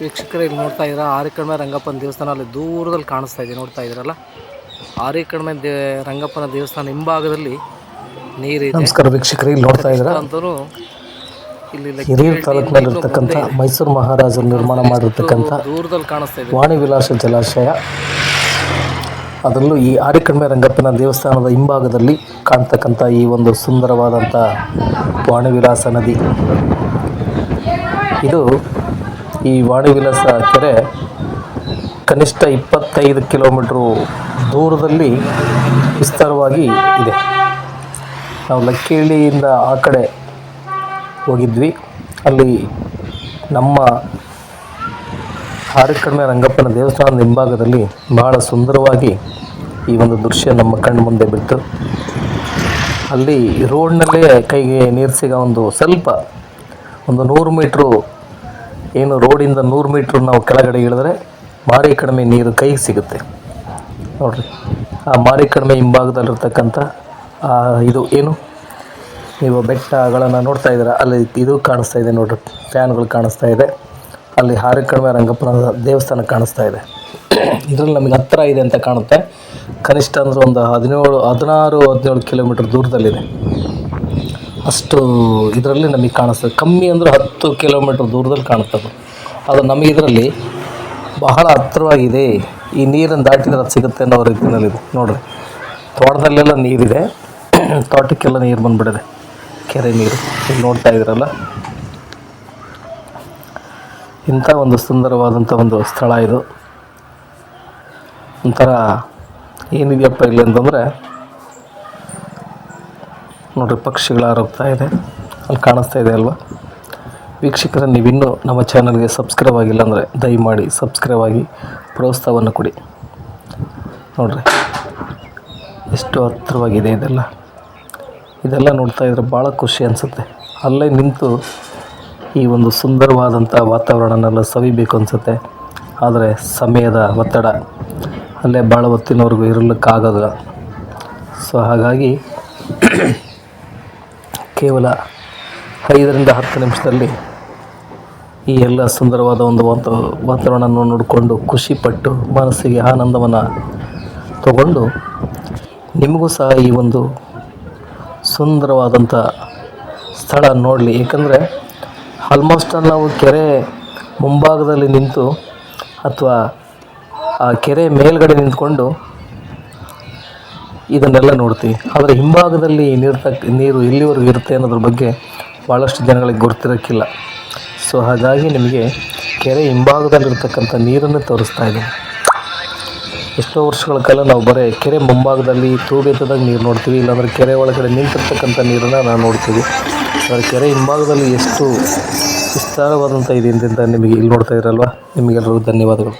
ವೀಕ್ಷಕರು ಇಲ್ಲಿ ನೋಡ್ತಾ ಇದ್ದೀರಾ ಆರಿಕಡಿಮೆ ರಂಗಪ್ಪನ ದೇವಸ್ಥಾನ. ಅಲ್ಲಿ ದೂರದಲ್ಲಿ ಕಾಣಿಸ್ತಾ ಇದೆ ನೋಡ್ತಾ ಇದ್ದೀರಲ್ಲ? ಆರಿಕಡಿಮೆ ದೇ ರಂಗಪ್ಪನ ದೇವಸ್ಥಾನ ಹಿಂಭಾಗದಲ್ಲಿ ನೀರಿ ನಮಸ್ಕಾರ ವೀಕ್ಷಕರೇ ಇಲ್ಲಿ ನೋಡ್ತಾ ಇದ್ದೀರಾ? ಅಂತೂ ಇಲ್ಲಿ ಹಿರಿಯೂರು ತಾಲೂಕಿನಲ್ಲಿರ್ತಕ್ಕಂಥ ಮೈಸೂರು ಮಹಾರಾಜರು ನಿರ್ಮಾಣ ಮಾಡಿರ್ತಕ್ಕಂಥ ದೂರದಲ್ಲಿ ಕಾಣಿಸ್ತಾ ಇದೆ. ವಾಣಿ ವಿಲಾಸ ಜಲಾಶಯ ಅದರಲ್ಲೂ ಈ ಆರಿಕಡಿಮೆ ರಂಗಪ್ಪನ ದೇವಸ್ಥಾನದ ಹಿಂಭಾಗದಲ್ಲಿ ಕಾಣ್ತಕ್ಕಂಥ ಈ ಒಂದು ಸುಂದರವಾದಂಥ ವಾಣಿ ವಿಲಾಸ ನದಿ. ಇದು ಈ ವಾಣಿ ವಿಲಾಸ ಕೆರೆ ಕನಿಷ್ಠ ಇಪ್ಪತ್ತೈದು ಕಿಲೋಮೀಟ್ರು ದೂರದಲ್ಲಿ ವಿಸ್ತಾರವಾಗಿ ಇದೆ. ನಾವು ಲಕ್ಕಿಹಳ್ಳಿಯಿಂದ ಆ ಕಡೆ ಹೋಗಿದ್ವಿ. ಅಲ್ಲಿ ನಮ್ಮ ಹಾರಿಕಡಿಮೆ ರಂಗಪ್ಪನ ದೇವಸ್ಥಾನದ ಹಿಂಭಾಗದಲ್ಲಿ ಬಹಳ ಸುಂದರವಾಗಿ ಈ ಒಂದು ದೃಶ್ಯ ನಮ್ಮ ಕಣ್ಣು ಮುಂದೆ ಬಿತ್ತು ಅಲ್ಲಿ ರೋಡ್ನಲ್ಲೇ ಕೈಗೆ ನೀರು ಸಿಗೋ ಒಂದು ಸ್ವಲ್ಪ ಒಂದು ನೂರು ಮೀಟ್ರು ಏನು ರೋಡಿಂದ ನೂರು ಮೀಟ್ರ್ ನಾವು ಕೆಳಗಡೆ ಇಳಿದ್ರೆ ಭಾರಿ ಕಡಿಮೆ ನೀರು ಕೈಗೆ ಸಿಗುತ್ತೆ. ನೋಡ್ರಿ, ಆ ಮಾರಿ ಕಡಿಮೆ ಹಿಂಭಾಗದಲ್ಲಿರ್ತಕ್ಕಂಥ ಇದು ಏನು? ನೀವು ಬೆಟ್ಟಗಳನ್ನು ನೋಡ್ತಾ ಇದ್ದೀರಾ? ಅಲ್ಲಿ ಇದು ಕಾಣಿಸ್ತಾ ಇದೆ ನೋಡ್ರಿ, ಫ್ಯಾನ್ಗಳು ಕಾಣಿಸ್ತಾ ಇದೆ. ಅಲ್ಲಿ ಹಾರಿಕಡಿಮೆ ರಂಗಪ್ಪನ ದೇವಸ್ಥಾನ ಕಾಣಿಸ್ತಾ ಇದೆ. ಇದರಲ್ಲಿ ನಮಗೆ ಹತ್ತಿರ ಇದೆ ಅಂತ ಕಾಣುತ್ತೆ. ಕನಿಷ್ಠ ಅಂದರೆ ಒಂದು ಹದಿನೇಳು, ಹದಿನಾರು, ಹದಿನೇಳು ಕಿಲೋಮೀಟ್ರ್ ದೂರದಲ್ಲಿದೆ. ಅಷ್ಟು ಇದರಲ್ಲಿ ನಮಗೆ ಕಾಣಿಸ್ತದೆ. ಕಮ್ಮಿ ಅಂದರೆ ಹತ್ತು ಕಿಲೋಮೀಟ್ರ್ ದೂರದಲ್ಲಿ ಕಾಣುತ್ತದೆ ಅದು. ನಮಗೆ ಇದರಲ್ಲಿ ಬಹಳ ಹತ್ತಿರವಾಗಿದೆ. ಈ ನೀರನ್ನು ದಾಟಿದ್ರೆ ಅದು ಸಿಗುತ್ತೆ ಅನ್ನೋ ರೀತಿಯಲ್ಲಿದೆ ನೋಡಿರಿ, ತೋಟದಲ್ಲೆಲ್ಲ ನೀರಿದೆ. ತೋಟಕ್ಕೆಲ್ಲ ನೀರು ಬಂದುಬಿಡಿದೆ ಕೆರೆ ನೀರು. ಇಲ್ಲಿ ನೋಡ್ತಾ ಇದ್ದೀರಲ್ಲ? ಇಂಥ ಒಂದು ಸುಂದರವಾದಂಥ ಒಂದು ಸ್ಥಳ ಇದು. ಒಂಥರ ಏನಿದೆಯಪ್ಪ ಇಲ್ಲಿ ಅಂತಂದರೆ ನೋಡ್ರಿ ಪಕ್ಷಿಗಳು ಹಾರೋಗ್ತಾ ಇದೆ. ಅಲ್ಲಿ ಕಾಣಿಸ್ತಾ ಇದೆ ಅಲ್ವಾ? ವೀಕ್ಷಕರ, ನೀವಿನ್ನೂ ನಮ್ಮ ಚಾನಲ್ಗೆ ಸಬ್ಸ್ಕ್ರೈಬ್ ಆಗಿಲ್ಲ ಅಂದರೆ ದಯಮಾಡಿ ಸಬ್ಸ್ಕ್ರೈಬ್ ಆಗಿ ಪ್ರೋತ್ಸಾಹವನ್ನು ಕೊಡಿ. ನೋಡಿರಿ, ಎಷ್ಟು ಹತ್ತಿರವಾಗಿದೆ ಇದೆಲ್ಲ. ಇದೆಲ್ಲ ನೋಡ್ತಾ ಇದ್ರೆ ಭಾಳ ಖುಷಿ ಅನಿಸುತ್ತೆ. ಅಲ್ಲೇ ನಿಂತು ಈ ಒಂದು ಸುಂದರವಾದಂಥ ವಾತಾವರಣನೆಲ್ಲ ಸವಿಬೇಕು ಅನಿಸುತ್ತೆ. ಆದರೆ ಸಮಯದ ಒತ್ತಡ ಅಲ್ಲೇ ಭಾಳ ಹೊತ್ತಿನವರೆಗೂ ಇರಲಿಕ್ಕಾಗೋದಿಲ್ಲ. ಸೊ, ಹಾಗಾಗಿ ಕೇವಲ ಐದರಿಂದ ಹತ್ತು ನಿಮಿಷದಲ್ಲಿ ಈ ಎಲ್ಲ ಸುಂದರವಾದ ಒಂದು ವಾತ ವಾತಾವರಣವನ್ನು ನೋಡಿಕೊಂಡು ಖುಷಿಪಟ್ಟು ಮನಸ್ಸಿಗೆ ಆನಂದವನ್ನು ತಗೊಂಡು ನಿಮಗೂ ಸಹ ಈ ಒಂದು ಸುಂದರವಾದಂಥ ಸ್ಥಳ ನೋಡಲಿ. ಏಕೆಂದರೆ ಆಲ್ಮೋಸ್ಟ್ ಆಲ್ ನಾವು ಕೆರೆ ಮುಂಭಾಗದಲ್ಲಿ ನಿಂತು ಅಥವಾ ಆ ಕೆರೆ ಮೇಲ್ಗಡೆ ನಿಂತ್ಕೊಂಡು ಇದನ್ನೆಲ್ಲ ನೋಡ್ತೀವಿ. ಆದರೆ ಹಿಂಭಾಗದಲ್ಲಿ ನೀರು ತಕ್, ನೀರು ಎಲ್ಲಿವರೆಗೂ ಇರುತ್ತೆ ಅನ್ನೋದ್ರ ಬಗ್ಗೆ ಭಾಳಷ್ಟು ಜನಗಳಿಗೆ ಗೊತ್ತಿರೋಕ್ಕಿಲ್ಲ. ಸೊ ಹಾಗಾಗಿ ನಿಮಗೆ ಕೆರೆ ಹಿಂಭಾಗದಲ್ಲಿರ್ತಕ್ಕಂಥ ನೀರನ್ನು ತೋರಿಸ್ತಾ ಇದ್ದೀನಿ. ಎಷ್ಟೋ ವರ್ಷಗಳ ಕಾಲ ನಾವು ಬರೀ ಕೆರೆ ಮುಂಭಾಗದಲ್ಲಿ ತೂಗೆತ್ತದಾಗ ನೀರು ನೋಡ್ತೀವಿ. ಇಲ್ಲಾಂದರೆ ಕೆರೆ ಒಳಗಡೆ ನಿಂತಿರ್ತಕ್ಕಂಥ ನೀರನ್ನು ನಾವು ನೋಡ್ತೀವಿ. ಆದರೆ ಕೆರೆ ಹಿಂಭಾಗದಲ್ಲಿ ಎಷ್ಟು ವಿಸ್ತಾರವಾದಂಥ ಇದೆ ಅಂತ ನಿಮಗೆ ಇಲ್ಲಿ ನೋಡ್ತಾ ಇರಲ್ವ ನಿಮಗೆಲ್ಲರಿಗೂ ಧನ್ಯವಾದಗಳು.